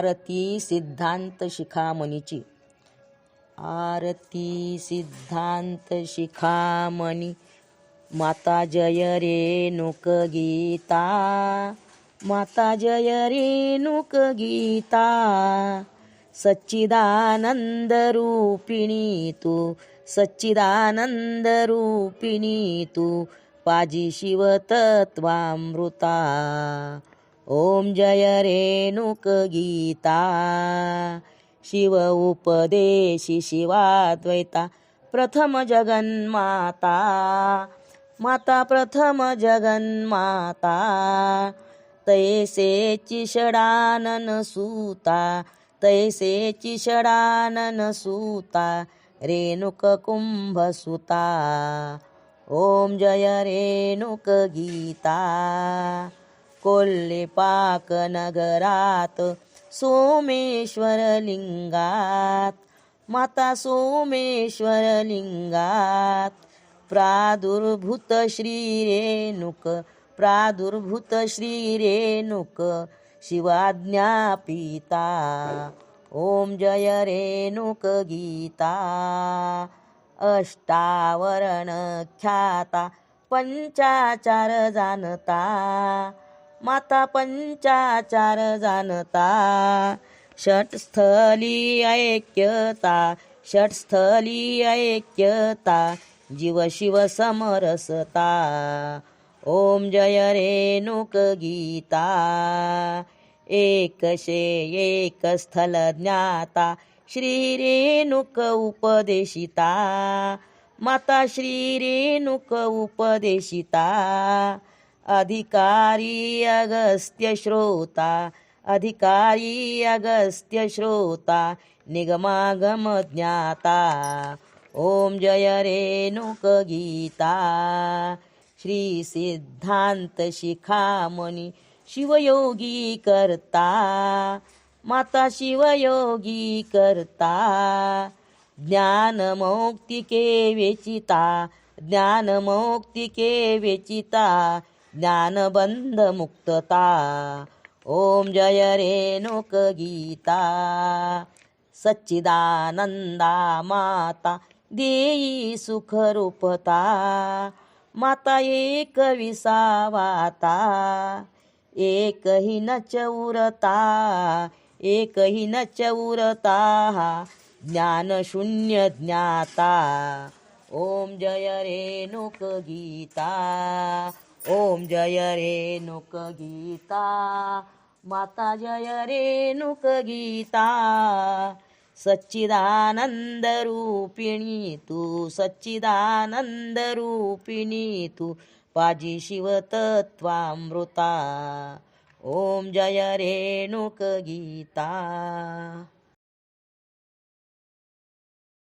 आरती सिद्धांत शिखामणीची आरती सिद्धांत शिखामणी माता जय रेणुक गीता. माता जय रेणुक गीता. सच्चिदानंद रूपिणी तू सच्चिदानंद रूपिणी तू पाजी शिवतत्वामृता. ओम जय रेणुक गीता. शिव उपदेशी शिवाद्वैता प्रथम जगन्माता. माता प्रथम जगन्माता. तैसे चिषडानन सूता तैसे चिषडानन सूता रेणुक कुंभसुता. ओम जय रेणुक गीता. कोल्हेपाक नगरात सोमेश्वर लिंगात. माता सोमेश्वर लिंगात. प्रादुर्भूत श्री रेणुक प्रादुर्भूत श्री रेणुक शिवाज्ञापिता. ओम जय रेणुक गीता. अष्टावरण ख्याता पंचाचार जाणता. माता पंचाचार जाणता. षटस्थली ऐक्यता षटस्थली ऐक्यता जीव शिव समरसता. ओम जय रेणुक गीता. एकशे एक स्थल ज्ञाता श्री रेणुक उपदेशिता. माता श्री रेणुक उपदेशिता. अधिकारी अगस्त्य श्रोता। अधिकारी अगस्त्य श्रोता। निगमागम ज्ञाता। ओम जय रेणुक गीता। श्री सिद्धांत शिखामणी शिवयोगी करता। माता शिवयोगी करता। ज्ञानमौक्तिके वेचिता। ज्ञानमौक्तिके वेचिता। ज्ञानबंधमुक्तता। ओम जय रेणुक गीता सच्चिदानंदा माता देई सुखरूपता। माता एक विसावाता एकही न चौरता एकही न चौरता। ज्ञानशून्य ज्ञाता। ओम जय रेणुक गीता ओम जय रेणुक गीता माता जय रेणुक गीता सच्चिदानंद रूपिणी तू सच्चिदानंद रूपिणी तू पाजी शिवतत्वामृता. ओम जय रेणुक गीता.